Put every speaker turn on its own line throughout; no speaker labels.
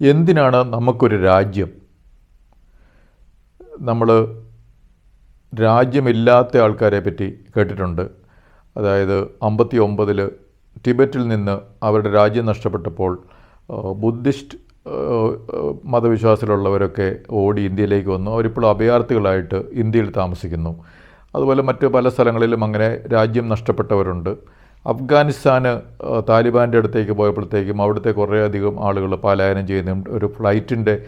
എന്തിനാണ് നമുക്കൊരു രാജ്യം? നമ്മൾ രാജ്യമില്ലാത്ത ആൾക്കാരെ പറ്റി കേട്ടിട്ടുണ്ട്. അതായത് അമ്പത്തി ഒമ്പതിൽ ടിബറ്റിൽ നിന്ന് അവരുടെ രാജ്യം നഷ്ടപ്പെട്ടപ്പോൾ ബുദ്ധിസ്റ്റ് മതവിശ്വാസത്തിലുള്ളവരൊക്കെ ഓടി ഇന്ത്യയിലേക്ക് വന്നു. അവരിപ്പോൾ അഭയാർത്ഥികളായിട്ട് ഇന്ത്യയിൽ താമസിക്കുന്നു. അതുപോലെ മറ്റ് പല സ്ഥലങ്ങളിലും അങ്ങനെ രാജ്യം നഷ്ടപ്പെട്ടവരുണ്ട്. അഫ്ഗാനിസ്ഥാന് താലിബാന്റെ അടുത്തേക്ക് പോയപ്പോഴത്തേക്കും അവിടുത്തെ കുറേയധികം ആളുകൾ പലായനം ചെയ്യുന്നുണ്ട്. ഒരു ഫ്ലൈറ്റിന്റെ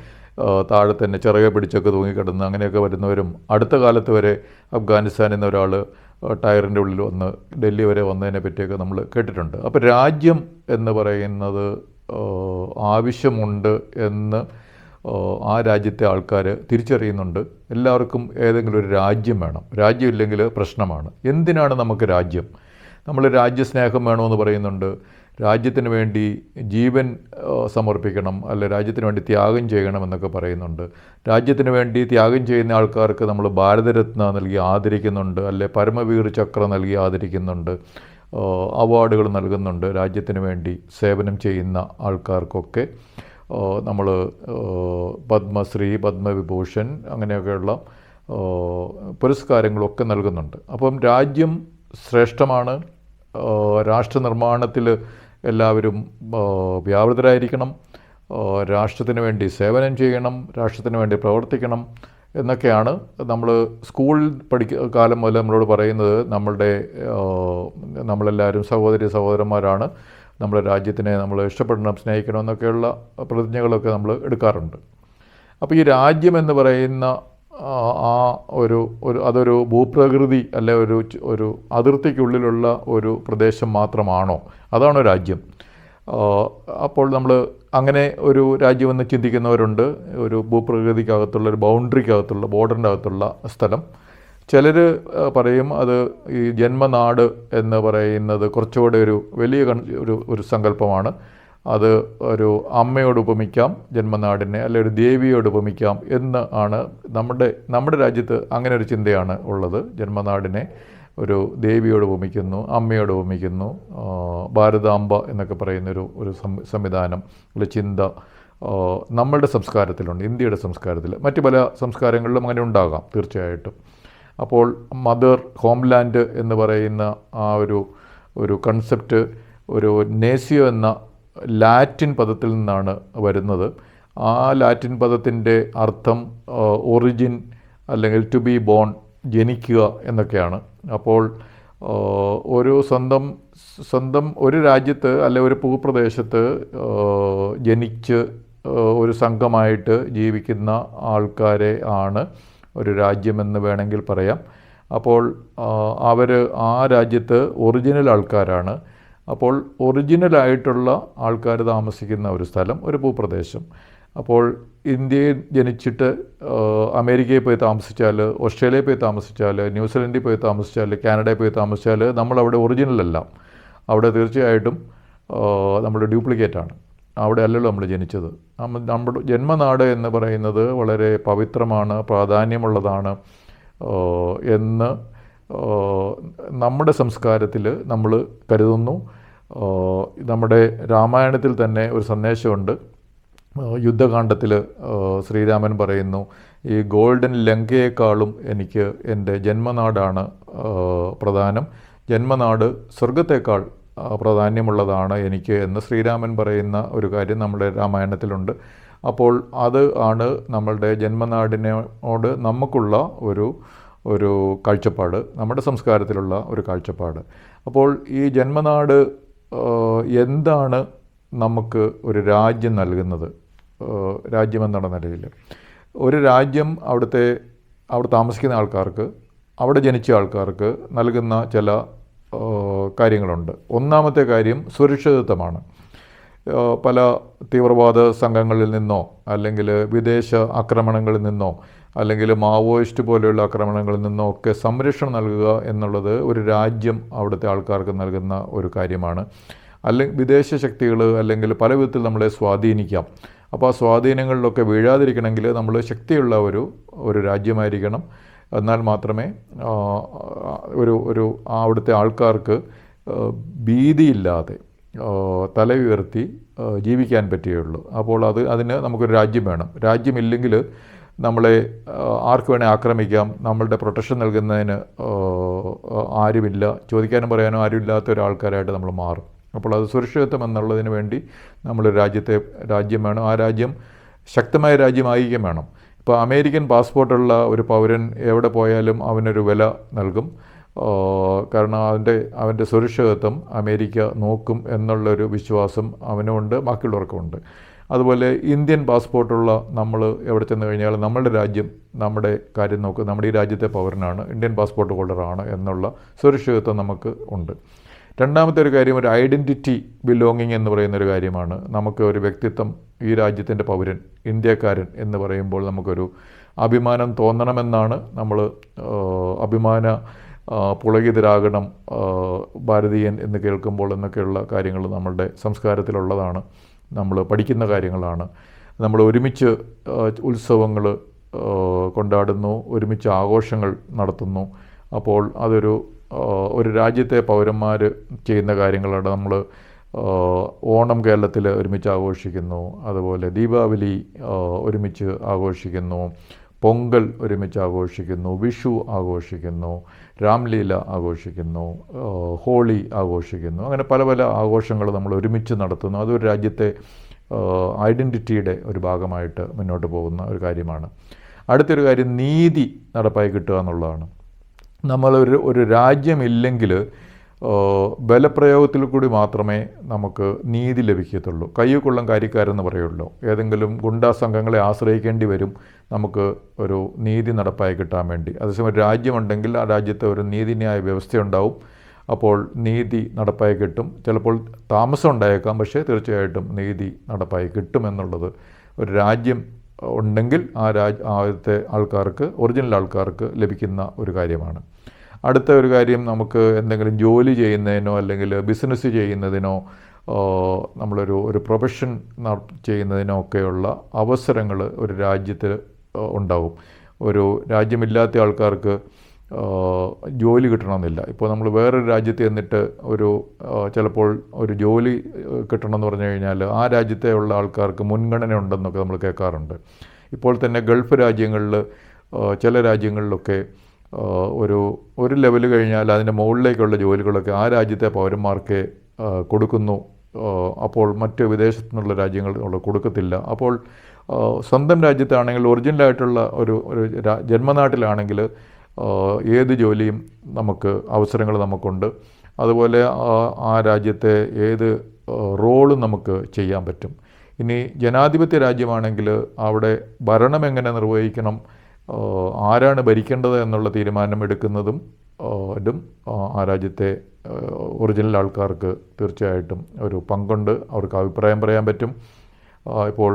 താഴെ തന്നെ ചിറകെ പിടിച്ചൊക്കെ തൂങ്ങിക്കിടന്ന് അങ്ങനെയൊക്കെ വരുന്നവരും അടുത്ത കാലത്ത് വരെ അഫ്ഗാനിസ്ഥാനിൽ നിന്ന് ഒരാൾ ടയറിന്റെ ഉള്ളിൽ വന്ന് ഡൽഹി വരെ വന്നതിനെ പറ്റിയൊക്കെ നമ്മൾ കേട്ടിട്ടുണ്ട്. അപ്പോൾ രാജ്യം എന്ന് പറയുന്നത് ആവശ്യമുണ്ട് എന്ന് ആ രാജ്യത്തെ ആൾക്കാർ തിരിച്ചറിയുന്നുണ്ട്. എല്ലാവർക്കും ഏതെങ്കിലും ഒരു രാജ്യം വേണം. രാജ്യമില്ലെങ്കിൽ പ്രശ്നമാണ്. എന്തിനാണ് നമുക്ക് രാജ്യം? നമ്മൾ രാജ്യസ്നേഹം വേണമെന്ന് പറയുന്നുണ്ട്. രാജ്യത്തിന് വേണ്ടി ജീവൻ സമർപ്പിക്കണം അല്ലെ രാജ്യത്തിന് വേണ്ടി ത്യാഗം ചെയ്യണം എന്നൊക്കെ പറയുന്നുണ്ട്. രാജ്യത്തിന് വേണ്ടി ത്യാഗം ചെയ്യുന്ന ആൾക്കാർക്ക് നമ്മൾ ഭാരതരത്ന നൽകി ആദരിക്കുന്നുണ്ട് അല്ലെ പരമവീർ ചക്ര നൽകി ആദരിക്കുന്നുണ്ട്. അവാർഡുകൾ നൽകുന്നുണ്ട് രാജ്യത്തിന് വേണ്ടി സേവനം ചെയ്യുന്ന ആൾക്കാർക്കൊക്കെ. നമ്മൾ പത്മശ്രീ പത്മവിഭൂഷൺ അങ്ങനെയൊക്കെയുള്ള പുരസ്കാരങ്ങളൊക്കെ നൽകുന്നുണ്ട്. അപ്പം രാജ്യം ശ്രേഷ്ഠമാണ്. രാഷ്ട്ര നിർമ്മാണത്തിൽ എല്ലാവരും വ്യാപൃതരായിരിക്കണം. രാഷ്ട്രത്തിന് വേണ്ടി സേവനം ചെയ്യണം രാഷ്ട്രത്തിന് വേണ്ടി പ്രവർത്തിക്കണം എന്നൊക്കെയാണ് നമ്മൾ സ്കൂൾ പഠിക്ക കാലം മുതൽ നമ്മളോട് പറയുന്നത്. നമ്മളുടെ നമ്മളെല്ലാവരും സഹോദരി സഹോദരന്മാരാണ്. നമ്മുടെ രാജ്യത്തിനെ നമ്മൾ ഇഷ്ടപ്പെടണം സ്നേഹിക്കണം എന്നൊക്കെയുള്ള പ്രതിജ്ഞകളൊക്കെ നമ്മൾ എടുക്കാറുണ്ട്. അപ്പോൾ ഈ രാജ്യം എന്ന് പറയുന്ന ആ, ഒരു ഒരു അതൊരു ഭൂപ്രകൃതി അല്ലെ ഒരു ഒരു അതിർത്തിക്കുള്ളിലുള്ള ഒരു പ്രദേശം മാത്രമാണോ? അതാണോ രാജ്യം. അപ്പോൾ നമ്മൾ അങ്ങനെ ഒരു രാജ്യമെന്ന് ചിന്തിക്കുന്നവരുണ്ട്. ഒരു ഭൂപ്രകൃതിക്കകത്തുള്ള ഒരു ബൗണ്ടറിക്കകത്തുള്ള ബോർഡറിന്റെ അകത്തുള്ള സ്ഥലം ചിലർ പറയും അത് ഈ ജന്മനാട് എന്ന് പറയുന്നത് കുറച്ചുകൂടെ ഒരു വലിയ ഒരു ഒരു സങ്കല്പമാണ്. അത് ഒരു അമ്മയോട് ഉപമിക്കാം ജന്മനാടിനെ അല്ലെ ഒരു ദേവിയോട് ഉപമിക്കാം എന്ന് ആണ് നമ്മുടെ നമ്മുടെ രാജ്യത്ത് അങ്ങനെ ഒരു ചിന്തയാണ് ഉള്ളത്. ജന്മനാടിനെ ഒരു ദേവിയോട് ഉപമിക്കുന്നു അമ്മയോട് ഉപമിക്കുന്നു ഭാരതാംബ എന്നൊക്കെ പറയുന്നൊരു ഒരു സംവിധാനം ഉള്ള ചിന്ത നമ്മളുടെ സംസ്കാരത്തിലുണ്ട് ഇന്ത്യയുടെ സംസ്കാരത്തിൽ. മറ്റു പല സംസ്കാരങ്ങളിലും അങ്ങനെ ഉണ്ടാകാം തീർച്ചയായിട്ടും. അപ്പോൾ മദർ ഹോംലാൻഡ് എന്ന് പറയുന്ന ആ ഒരു ഒരു കൺസെപ്റ്റ് ഒരു നേസിയോ എന്ന ലാറ്റിൻ പദത്തിൽ നിന്നാണ് വരുന്നത്. ആ ലാറ്റിൻ പദത്തിന്റെ അർത്ഥം ഒറിജിൻ അല്ലെങ്കിൽ ടു ബി ബോൺ ജനിക്കുക എന്നൊക്കെയാണ്. അപ്പോൾ ഒരു സ്വന്തം സ്വന്തം ഒരു രാജ്യത്ത് അല്ലെ ഒരു ഭൂപ്രദേശത്ത് ജനിച്ച് ഒരു സംഘമായിട്ട് ജീവിക്കുന്ന ആൾക്കാരെ ആണ് ഒരു രാജ്യമെന്ന് വേണമെങ്കിൽ പറയാം. അപ്പോൾ അവർ ആ രാജ്യത്ത് ഒറിജിനൽ ആൾക്കാരാണ്. അപ്പോൾ ഒറിജിനലായിട്ടുള്ള ആൾക്കാർ താമസിക്കുന്ന ഒരു സ്ഥലം ഒരു ഭൂപ്രദേശം. അപ്പോൾ ഇന്ത്യയിൽ ജനിച്ചിട്ട് അമേരിക്കയിൽ പോയി താമസിച്ചാൽ ഓസ്ട്രേലിയയിൽ പോയി താമസിച്ചാൽ ന്യൂസിലൻഡിൽ പോയി താമസിച്ചാൽ കാനഡയിൽ പോയി താമസിച്ചാൽ നമ്മളവിടെ ഒറിജിനലല്ല അവിടെ തീർച്ചയായിട്ടും നമ്മൾ ഡ്യൂപ്ലിക്കേറ്റാണ് അവിടെ അല്ലല്ലോ നമ്മൾ ജനിച്ചത്. നമ്മുടെ ജന്മനാട് എന്ന് പറയുന്നത് വളരെ പവിത്രമാണ് പ്രാധാന്യമുള്ളതാണ് എന്ന് നമ്മുടെ സംസ്കാരത്തിൽ നമ്മൾ കരുതുന്നു. നമ്മുടെ രാമായണത്തിൽ തന്നെ ഒരു സന്ദേശമുണ്ട്. യുദ്ധകാന്ഡത്തിൽ ശ്രീരാമൻ പറയുന്നു ഈ ഗോൾഡൻ ലങ്കയെക്കാളും എനിക്ക് എന്റെ ജന്മനാടാണ് പ്രധാനം. ജന്മനാട് സ്വർഗത്തേക്കാൾ പ്രാധാന്യമുള്ളതാണ് എനിക്ക് എന്ന് ശ്രീരാമൻ പറയുന്ന ഒരു കാര്യം നമ്മുടെ രാമായണത്തിലുണ്ട്. അപ്പോൾ അത് ആണ് നമ്മളുടെ ജന്മനാടിനോട് നമുക്കുള്ള ഒരു ഒരു കാഴ്ചപ്പാട് നമ്മുടെ സംസ്കാരത്തിലുള്ള ഒരു കാഴ്ചപ്പാട്. അപ്പോൾ ഈ ജന്മനാട് എന്താണ് നമുക്ക് ഒരു രാജ്യം നൽകുന്നത്? രാജ്യമെന്നുള്ള നിലയിൽ. ഒരു രാജ്യം അവിടുത്തെ അവിടെ താമസിക്കുന്ന ആൾക്കാർക്ക് അവിടെ ജനിച്ച ആൾക്കാർക്ക് നൽകുന്ന ചില കാര്യങ്ങളുണ്ട്. ഒന്നാമത്തെ കാര്യം സുരക്ഷിതത്വമാണ്. പല തീവ്രവാദ സംഘങ്ങളിൽ നിന്നോ അല്ലെങ്കിൽ വിദേശ ആക്രമണങ്ങളിൽ നിന്നോ അല്ലെങ്കിൽ മാവോയിസ്റ്റ് പോലെയുള്ള ആക്രമണങ്ങളിൽ നിന്നൊക്കെ സംരക്ഷണം നൽകുക എന്നുള്ളത് ഒരു രാജ്യം അവിടുത്തെ ആൾക്കാർക്ക് നൽകുന്ന ഒരു കാര്യമാണ്. അല്ലെങ്കിൽ വിദേശ ശക്തികൾ അല്ലെങ്കിൽ പല വിധത്തിൽ നമ്മളെ സ്വാധീനിക്കാം. അപ്പോൾ ആ സ്വാധീനങ്ങളിലൊക്കെ വീഴാതിരിക്കണമെങ്കിൽ നമ്മൾ ശക്തിയുള്ള ഒരു ഒരു രാജ്യമായിരിക്കണം. എന്നാൽ മാത്രമേ ഒരു ഒരു അവിടുത്തെ ആൾക്കാർക്ക് ഭീതിയില്ലാതെ തല ഉയർത്തി ജീവിക്കാൻ പറ്റുകയുള്ളൂ. അപ്പോൾ അത് അതിന് നമുക്കൊരു രാജ്യം വേണം. രാജ്യമില്ലെങ്കിൽ നമ്മളെ ആർക്ക് വേണേൽ ആക്രമിക്കാം നമ്മളുടെ പ്രൊട്ടക്ഷൻ നൽകുന്നതിന് ആരുമില്ല ചോദിക്കാനും പറയാനും ആരുമില്ലാത്ത ഒരാൾക്കാരായിട്ട് നമ്മൾ മാറും. അപ്പോൾ അത് സുരക്ഷിതത്വം എന്നുള്ളതിന് വേണ്ടി നമ്മൾ രാജ്യത്തെ രാജ്യം വേണം. ആ രാജ്യം ശക്തമായ രാജ്യമായിരിക്കും വേണം. ഇപ്പോൾ അമേരിക്കൻ പാസ്പോർട്ടുള്ള ഒരു പൗരൻ എവിടെ പോയാലും അവനൊരു വില നൽകും. കാരണം അവന്റെ അവന്റെ സുരക്ഷിതത്വം അമേരിക്ക നോക്കും എന്നുള്ളൊരു വിശ്വാസം അവനുമുണ്ട് ബാക്കിയുള്ളവർക്കുമുണ്ട്. അതുപോലെ ഇന്ത്യൻ പാസ്പോർട്ടുള്ള നമ്മൾ എവിടെ ചെന്ന് കഴിഞ്ഞാൽ നമ്മളുടെ രാജ്യം നമ്മുടെ കാര്യം നോക്കുക നമ്മുടെ ഈ രാജ്യത്തെ പൗരനാണ് ഇന്ത്യൻ പാസ്പോർട്ട് ഹോൾഡറാണ് എന്നുള്ള സുരക്ഷിതത്വം നമുക്ക് ഉണ്ട്. രണ്ടാമത്തെ ഒരു കാര്യം ഒരു ഐഡന്റിറ്റി ബിലോങ്ങിങ് എന്ന് പറയുന്ന ഒരു കാര്യമാണ്. നമുക്ക് ഒരു വ്യക്തിത്വം ഈ രാജ്യത്തിന്റെ പൗരൻ ഇന്ത്യക്കാരൻ എന്ന് പറയുമ്പോൾ നമുക്കൊരു അഭിമാനം തോന്നണമെന്നാണ് നമ്മൾ അഭിമാന പുളകിതരാകണം ഭാരതീയൻ എന്ന് കേൾക്കുമ്പോൾ എന്നൊക്കെയുള്ള കാര്യങ്ങൾ നമ്മളുടെ സംസ്കാരത്തിലുള്ളതാണ്. നമ്മൾ പഠിക്കുന്ന കാര്യങ്ങളാണ്. നമ്മൾ ഒരുമിച്ച് ഉത്സവങ്ങൾ കൊണ്ടാടുന്നു ഒരുമിച്ച് ആഘോഷങ്ങൾ നടത്തുന്നു. അപ്പോൾ അതൊരു ഒരു രാജ്യത്തെ പൗരന്മാർ ചെയ്യുന്ന കാര്യങ്ങളാണ്. നമ്മൾ ഓണം കേരളത്തിൽ ഒരുമിച്ച് ആഘോഷിക്കുന്നു. അതുപോലെ ദീപാവലി ഒരുമിച്ച് ആഘോഷിക്കുന്നു. പൊങ്കൽ ഒരുമിച്ച് ആഘോഷിക്കുന്നു വിഷു ആഘോഷിക്കുന്നു രാംലീല ആഘോഷിക്കുന്നു ഹോളി ആഘോഷിക്കുന്നു. അങ്ങനെ പല പല ആഘോഷങ്ങൾ നമ്മൾ ഒരുമിച്ച് നടത്തുന്നു. അതൊരു രാജ്യത്തെ ഐഡന്റിറ്റിയുടെ ഒരു ഭാഗമായിട്ട് മുന്നോട്ട് പോകുന്ന ഒരു കാര്യമാണ്. അടുത്തൊരു കാര്യം നീതി നടപ്പായി കിട്ടുക എന്നുള്ളതാണ്. നമ്മളൊരു ഒരു രാജ്യമില്ലെങ്കിൽ ബലപ്രയോഗത്തിൽ കൂടി മാത്രമേ നമുക്ക് നീതി ലഭിക്കത്തുള്ളൂ. കയ്യുകൊള്ളം കാര്യക്കാരെന്ന് പറയുള്ളൂ. ഏതെങ്കിലും ഗുണ്ടാ സംഘങ്ങളെ ആശ്രയിക്കേണ്ടി വരും നമുക്ക് ഒരു നീതി നടപ്പായി കിട്ടാൻ വേണ്ടി. അതേസമയം രാജ്യമുണ്ടെങ്കിൽ ആ രാജ്യത്തെ ഒരു നീതിന്യായ വ്യവസ്ഥയുണ്ടാവും. അപ്പോൾ നീതി നടപ്പായി കിട്ടും. ചിലപ്പോൾ താമസം ഉണ്ടായേക്കാം പക്ഷേ തീർച്ചയായിട്ടും നീതി നടപ്പായി കിട്ടും എന്നുള്ളത് ഒരു രാജ്യം ഉണ്ടെങ്കിൽ ആ രാജ് ആദ്യത്തെ ആൾക്കാർക്ക് ഒറിജിനൽ ആൾക്കാർക്ക് ലഭിക്കുന്ന ഒരു കാര്യമാണ്. അടുത്ത ഒരു കാര്യം നമുക്ക് എന്തെങ്കിലും ജോലി ചെയ്യുന്നതിനോ അല്ലെങ്കിൽ ബിസിനസ് ചെയ്യുന്നതിനോ നമ്മളൊരു ഒരു പ്രൊഫഷൻ ചെയ്യുന്നതിനോ ഒക്കെയുള്ള അവസരങ്ങൾ ഒരു രാജ്യത്ത് ഉണ്ടാവും. ഒരു രാജ്യമില്ലാത്ത ആൾക്കാർക്ക് ജോലി കിട്ടണമെന്നില്ല. ഇപ്പോൾ നമ്മൾ വേറൊരു രാജ്യത്ത് ചെന്നിട്ട് ഒരു ചിലപ്പോൾ ഒരു ജോലി കിട്ടണമെന്ന് പറഞ്ഞു കഴിഞ്ഞാൽ ആ രാജ്യത്തെ ഉള്ള ആൾക്കാർക്ക് മുൻഗണന ഉണ്ടെന്നൊക്കെ നമ്മൾ കേൾക്കാറുണ്ട്. ഇപ്പോൾ തന്നെ ഗൾഫ് രാജ്യങ്ങളിൽ ചില രാജ്യങ്ങളിലൊക്കെ ഒരു ഒരു ലെവൽ കഴിഞ്ഞാൽ അതിന്റെ മുകളിലേക്കുള്ള ജോലികളൊക്കെ ആ രാജ്യത്തെ പൗരന്മാർക്ക് കൊടുക്കുന്നു. അപ്പോൾ മറ്റ് വിദേശത്തു നിന്നുള്ള രാജ്യങ്ങൾ കൊടുക്കത്തില്ല. അപ്പോൾ സ്വന്തം രാജ്യത്താണെങ്കിൽ ഒറിജിനലായിട്ടുള്ള ഒരു ഒരു ജന്മനാട്ടിലാണെങ്കിൽ ഏത് ജോലിയും നമുക്ക് അവസരങ്ങൾ നമുക്കുണ്ട്. അതുപോലെ ആ രാജ്യത്തെ ഏത് റോളും നമുക്ക് ചെയ്യാൻ പറ്റും. ഇനി ജനാധിപത്യ രാജ്യമാണെങ്കിൽ അവിടെ ഭരണം എങ്ങനെ നിർവഹിക്കണം ആരാണ് ഭരിക്കേണ്ടത് എന്നുള്ള തീരുമാനം എടുക്കുന്നതും ആ, രാജ്യത്തെ ഒറിജിനൽ ആൾക്കാർക്ക് തീർച്ചയായിട്ടും ഒരു പങ്കുണ്ട്. അവർക്ക് അഭിപ്രായം പറയാൻ പറ്റും. ഇപ്പോൾ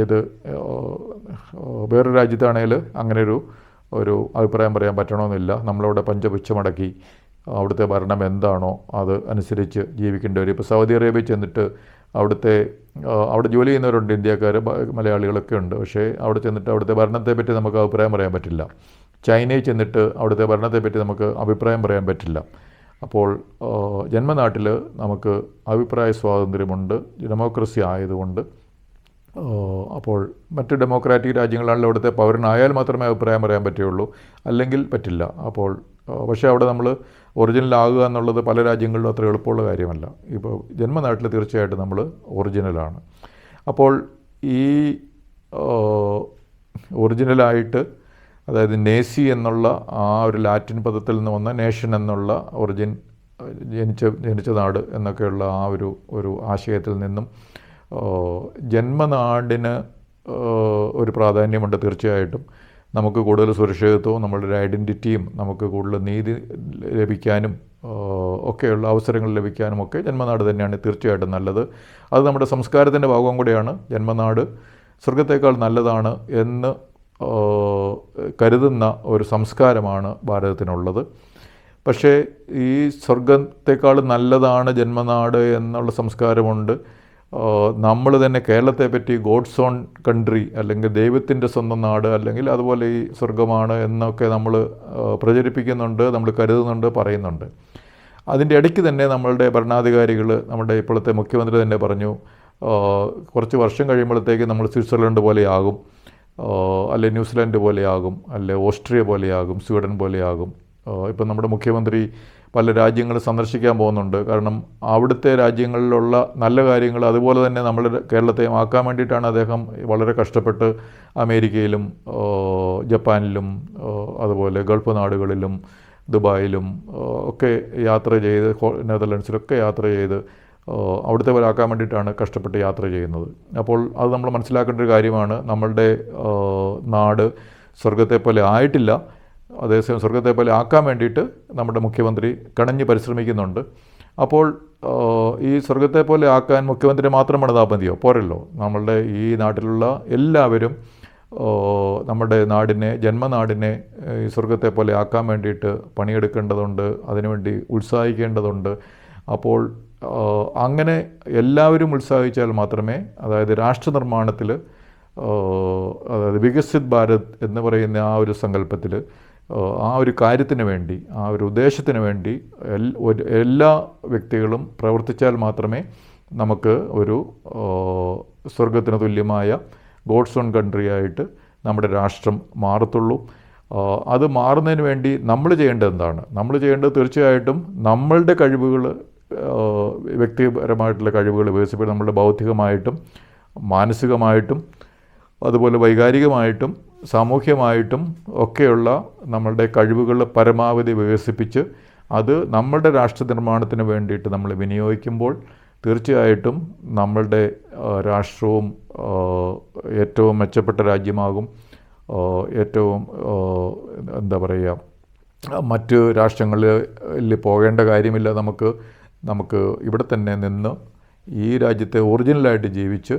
ഏത് വേറൊരു രാജ്യത്താണെങ്കിൽ അങ്ങനെ ഒരു അഭിപ്രായം പറയാൻ പറ്റണമെന്നില്ല നമ്മളവിടെ പഞ്ചപുച്ഛമടക്കി അവിടുത്തെ ഭരണം എന്താണോ അത് അനുസരിച്ച് ജീവിക്കേണ്ടി വരും. ഇപ്പോൾ സൗദി അറേബ്യ ചെന്നിട്ട് അവിടുത്തെ അവിടെ ജോലി ചെയ്യുന്നവരുണ്ട് ഇന്ത്യക്കാർ മലയാളികളൊക്കെ ഉണ്ട്. പക്ഷേ അവിടെ ചെന്നിട്ട് അവിടുത്തെ ഭരണത്തെപ്പറ്റി നമുക്ക് അഭിപ്രായം പറയാൻ പറ്റില്ല. ചൈനയിൽ ചെന്നിട്ട് അവിടുത്തെ ഭരണത്തെപ്പറ്റി നമുക്ക് അഭിപ്രായം പറയാൻ പറ്റില്ല. അപ്പോൾ ജന്മനാട്ടിൽ നമുക്ക് അഭിപ്രായ സ്വാതന്ത്ര്യമുണ്ട്. ഡെമോക്രസി ആയതുകൊണ്ട് അപ്പോൾ മറ്റ് ഡെമോക്രാറ്റിക് രാജ്യങ്ങളാണല്ലോ അവിടുത്തെ പൗരനായാൽ മാത്രമേ അഭിപ്രായം പറയാൻ പറ്റുകയുള്ളൂ അല്ലെങ്കിൽ പറ്റില്ല. അപ്പോൾ പക്ഷേ അവിടെ നമ്മൾ ഒറിജിനൽ ആകുക എന്നുള്ളത് പല രാജ്യങ്ങളിലും അത്ര എളുപ്പമുള്ള കാര്യമല്ല. ഇപ്പോൾ ജന്മനാട്ടിൽ തീർച്ചയായിട്ടും നമ്മൾ ഒറിജിനലാണ് അപ്പോൾ ഈ ഒറിജിനലായിട്ട് അതായത് നേസി എന്നുള്ള ആ ഒരു ലാറ്റിൻ പദത്തിൽ നിന്ന് വന്ന നേഷൻ എന്നുള്ള ഒറിജിൻ ജനിച്ച ജനിച്ച നാട് എന്നൊക്കെയുള്ള ആ ഒരു ഒരു ആശയത്തിൽ നിന്നും ജന്മനാടിന് ഒരു പ്രാധാന്യമുണ്ട് തീർച്ചയായിട്ടും. നമുക്ക് കൂടുതൽ സുരക്ഷിതത്വവും നമ്മളുടെ ഒരു ഐഡന്റിറ്റിയും നമുക്ക് കൂടുതൽ നീതി ലഭിക്കാനും ഒക്കെയുള്ള അവസരങ്ങൾ ലഭിക്കാനും ഒക്കെ ജന്മനാട് തന്നെയാണ് തീർച്ചയായിട്ടും നല്ലത്. അത് നമ്മുടെ സംസ്കാരത്തിന്റെ ഭാഗം കൂടെയാണ്. ജന്മനാട് സ്വർഗത്തേക്കാൾ നല്ലതാണ് എന്ന് കരുതുന്ന ഒരു സംസ്കാരമാണ് ഭാരതത്തിനുള്ളത്. പക്ഷേ ഈ സ്വർഗത്തെക്കാൾ നല്ലതാണ് ജന്മനാട് എന്നുള്ള സംസ്കാരമുണ്ട്. നമ്മൾ തന്നെ കേരളത്തെ പറ്റി ഗോഡ്സ് ഓൺ കൺട്രി അല്ലെങ്കിൽ ദൈവത്തിന്റെ സ്വന്തം നാട് അല്ലെങ്കിൽ അതുപോലെ ഈ സ്വർഗമാണ് എന്നൊക്കെ നമ്മൾ പ്രചരിപ്പിക്കുന്നുണ്ട് നമ്മൾ കരുതുന്നുണ്ട് പറയുന്നുണ്ട്. അതിന്റെ ഇടയ്ക്ക് തന്നെ നമ്മളുടെ ഭരണാധികാരികൾ നമ്മുടെ ഇപ്പോഴത്തെ മുഖ്യമന്ത്രി തന്നെ പറഞ്ഞു കുറച്ച് വർഷം കഴിയുമ്പോഴത്തേക്ക് നമ്മൾ സ്വിറ്റ്സർലൻഡ് പോലെയാകും അല്ലെ ന്യൂസിലാൻഡ് പോലെയാകും അല്ലെ ഓസ്ട്രിയ പോലെയാകും സ്വീഡൻ പോലെയാകും. ഇപ്പം നമ്മുടെ മുഖ്യമന്ത്രി പല രാജ്യങ്ങൾ സന്ദർശിക്കാൻ പോകുന്നുണ്ട്. കാരണം അവിടുത്തെ രാജ്യങ്ങളിലുള്ള നല്ല കാര്യങ്ങൾ അതുപോലെ തന്നെ നമ്മുടെ കേരളത്തെ ആക്കാൻ വേണ്ടിയിട്ടാണ് അദ്ദേഹം വളരെ കഷ്ടപ്പെട്ട് അമേരിക്കയിലും ജപ്പാനിലും അതുപോലെ ഗൾഫ് നാടുകളിലും ദുബായിലും ഒക്കെ യാത്ര ചെയ്ത് നെതർലൻഡ്സിലൊക്കെ യാത്ര ചെയ്ത് അവിടുത്തെ ആക്കാൻ വേണ്ടിയിട്ടാണ് കഷ്ടപ്പെട്ട് യാത്ര ചെയ്യുന്നത്. അപ്പോൾ അത് നമ്മൾ മനസ്സിലാക്കേണ്ട ഒരു കാര്യമാണ്. നമ്മളുടെ നാട് സ്വർഗത്തെ പോലെ ആയിട്ടില്ല. അതേസമയം സ്വർഗത്തെ പോലെ ആക്കാൻ വേണ്ടിയിട്ട് നമ്മുടെ മുഖ്യമന്ത്രി കണഞ്ഞ് പരിശ്രമിക്കുന്നുണ്ട്. അപ്പോൾ ഈ സ്വർഗത്തെ പോലെ ആക്കാൻ മുഖ്യമന്ത്രി മാത്രം പണിതാൽ മതിയോ പോരല്ലോ. നമ്മളുടെ ഈ നാട്ടിലുള്ള എല്ലാവരും നമ്മുടെ നാടിനെ ജന്മനാടിനെ ഈ സ്വർഗത്തെ പോലെ ആക്കാൻ വേണ്ടിയിട്ട് പണിയെടുക്കേണ്ടതുണ്ട് അതിനുവേണ്ടി ഉത്സാഹിക്കേണ്ടതുണ്ട്. അപ്പോൾ അങ്ങനെ എല്ലാവരും ഉത്സാഹിച്ചാൽ മാത്രമേ അതായത് രാഷ്ട്രനിർമ്മാണത്തിൽ അതായത് വികസിത് ഭാരത് എന്ന് പറയുന്ന ആ ഒരു സങ്കല്പത്തിൽ ആ ഒരു കാര്യത്തിന് വേണ്ടി ആ ഒരു ഉദ്ദേശത്തിന് വേണ്ടി എല്ലാ വ്യക്തികളും പ്രവർത്തിച്ചാൽ മാത്രമേ നമുക്ക് ഒരു സ്വർഗത്തിന് തുല്യമായ ഗോഡ്സ് ഓൺ കൺട്രി ആയിട്ട് നമ്മുടെ രാഷ്ട്രം മാറത്തുള്ളൂ. അത് മാറുന്നതിന് വേണ്ടി നമ്മൾ ചെയ്യേണ്ടത് എന്താണ്? നമ്മൾ ചെയ്യേണ്ടത് തീർച്ചയായിട്ടും നമ്മളുടെ കഴിവുകൾ വ്യക്തിപരമായിട്ടുള്ള കഴിവുകൾ വികസിപ്പിക്കുക നമ്മളുടെ ബൗദ്ധികമായിട്ടും മാനസികമായിട്ടും അതുപോലെ വൈകാരികമായിട്ടും സാമൂഹ്യമായിട്ടും ഒക്കെയുള്ള നമ്മളുടെ കഴിവുകൾ പരമാവധി വികസിപ്പിച്ച് അത് നമ്മളുടെ രാഷ്ട്ര നിർമ്മാണത്തിന് വേണ്ടിയിട്ട് നമ്മൾ വിനിയോഗിക്കുമ്പോൾ തീർച്ചയായിട്ടും നമ്മളുടെ രാഷ്ട്രവും ഏറ്റവും മെച്ചപ്പെട്ട രാജ്യമാകും. ഏറ്റവും എന്താ പറയുക മറ്റ് രാഷ്ട്രങ്ങളിൽ പോകേണ്ട കാര്യമില്ല. നമുക്ക് നമുക്ക് ഇവിടെ തന്നെ നിന്ന് ഈ രാജ്യത്തെ ഒറിജിനലായിട്ട് ജീവിച്ച്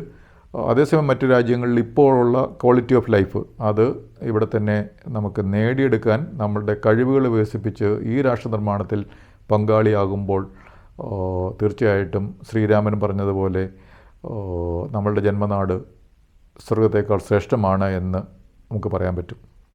അതേസമയം മറ്റു രാജ്യങ്ങളിൽ ഇപ്പോഴുള്ള ക്വാളിറ്റി ഓഫ് ലൈഫ് അത് ഇവിടെ തന്നെ നമുക്ക് നേടിയെടുക്കാൻ നമ്മളുടെ കഴിവുകൾ വികസിപ്പിച്ച് ഈ രാഷ്ട്രനിർമ്മാണത്തിൽ പങ്കാളിയാകുമ്പോൾ തീർച്ചയായിട്ടും ശ്രീരാമൻ പറഞ്ഞതുപോലെ നമ്മളുടെ ജന്മനാട് സ്വർഗത്തേക്കാൾ ശ്രേഷ്ഠമാണ് എന്ന് നമുക്ക് പറയാൻ പറ്റും.